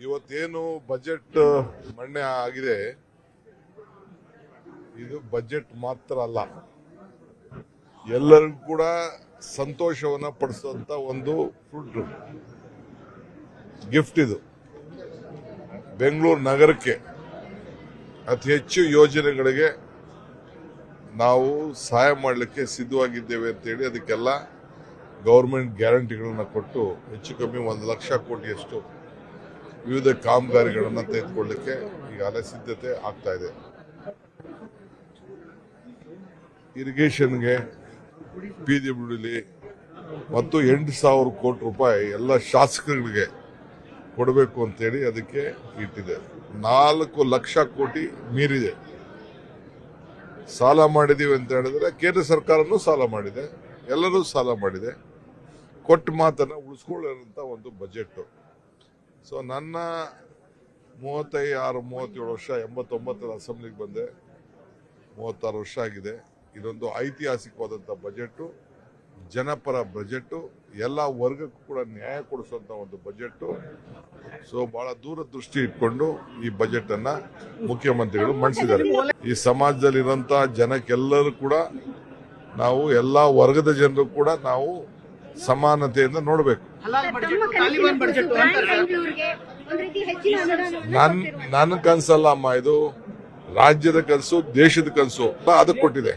ಇವತ್ತೇನು ಬಜೆಟ್ ಮಂಡನೆ ಆಗಿದೆ? ಇದು ಬಜೆಟ್ ಮಾತ್ರ ಅಲ್ಲ. ಎಲ್ಲರಿಗೂ ಕೂಡ ಸಂತೋಷವನ್ನ ಪಡಿಸುವಂತ ಒಂದು ಫುಡ್. ಗಿಫ್ಟ್ ಇದು. ಬೆಂಗಳೂರು ನಗರಕ್ಕೆ ಅತಿ ಹೆಚ್ಚು ಯೋಜನೆಗಳಿಗೆ ನಾವು ಸಹಾಯ ಮಾಡಲಿಕ್ಕೆ ಸಿದ್ಧವಾಗಿದ್ದೇವೆ ಅಂತೇಳಿ ಅದಕ್ಕೆಲ್ಲ ಗೌರ್ಮೆಂಟ್ ಗ್ಯಾರಂಟಿಗಳನ್ನ ಕೊಟ್ಟು ಹೆಚ್ಚು ಕಮ್ಮಿ ಒಂದು ಲಕ್ಷ ಕೋಟಿಯಷ್ಟು ವಿವಿಧ ಕಾಮಗಾರಿಗಳನ್ನು ತೆಗೆದುಕೊಳ್ಳಲಿಕ್ಕೆ ಈಗಾಗಲೇ ಸಿದ್ಧತೆ ಆಗ್ತಾ ಇದೆ. ಇರಿಗೇಷನ್ಗೆ ಪಿ ಡಬ್ಲ್ಯೂಡಿಲಿ ಮತ್ತು ಎಂಟು ಸಾವಿರ ಕೋಟಿ ರೂಪಾಯಿ ಎಲ್ಲ ಶಾಸಕರಿಗೆ ಕೊಡಬೇಕು ಅಂತೇಳಿ ಅದಕ್ಕೆ ಇಟ್ಟಿದೆ. ನಾಲ್ಕು ಲಕ್ಷ ಕೋಟಿ ಮೀರಿದೆ. ಸಾಲ ಮಾಡಿದೀವಿ ಅಂತ ಹೇಳಿದ್ರೆ ಕೇಂದ್ರ ಸರ್ಕಾರನೂ ಸಾಲ ಮಾಡಿದೆ, ಎಲ್ಲರೂ ಸಾಲ ಮಾಡಿದೆ. ಕೊಟ್ಟ ಮಾತನ್ನ ಉಳಿಸ್ಕೊಳ್ಳೋಂಥ ಒಂದು ಬಜೆಟ್ ಸೊ ನನ್ನ ಮೂವತ್ತೈ ಆರು ಮೂವತ್ತೇಳು ವರ್ಷ, ಎಂಬತ್ತೊಂಬತ್ತರ ಅಸೆಂಬ್ಲಿಗೆ ಬಂದೆ. ಮೂವತ್ತಾರು ವರ್ಷ ಆಗಿದೆ. ಇದೊಂದು ಐತಿಹಾಸಿಕವಾದಂಥ ಬಜೆಟ್ಟು, ಜನಪರ ಬಜೆಟ್ಟು, ಎಲ್ಲ ವರ್ಗಕ್ಕೂ ಕೂಡ ನ್ಯಾಯ ಕೊಡಿಸುವಂಥ ಒಂದು ಬಜೆಟ್ಟು. ಸೊ ಬಹಳ ದೂರದೃಷ್ಟಿ ಇಟ್ಕೊಂಡು ಈ ಬಜೆಟ್ ಮುಖ್ಯಮಂತ್ರಿಗಳು ಮಂಡಿಸಿದ್ದಾರೆ. ಈ ಸಮಾಜದಲ್ಲಿರೋಂಥ ಜನಕ್ಕೆಲ್ಲರೂ ಕೂಡ ನಾವು, ಎಲ್ಲ ವರ್ಗದ ಜನರು ಕೂಡ ನಾವು ಸಮಾನತೆಯಿಂದ ನೋಡಬೇಕು. ನನ್ ನನ್ನ ಕನ್ಸಲ್ಲ ಅಮ್ಮ ಇದು ರಾಜ್ಯದ ಕನಸು ದೇಶದ ಕನಸು ಅದಕ್ಕೆ ಕೊಟ್ಟಿದೆ.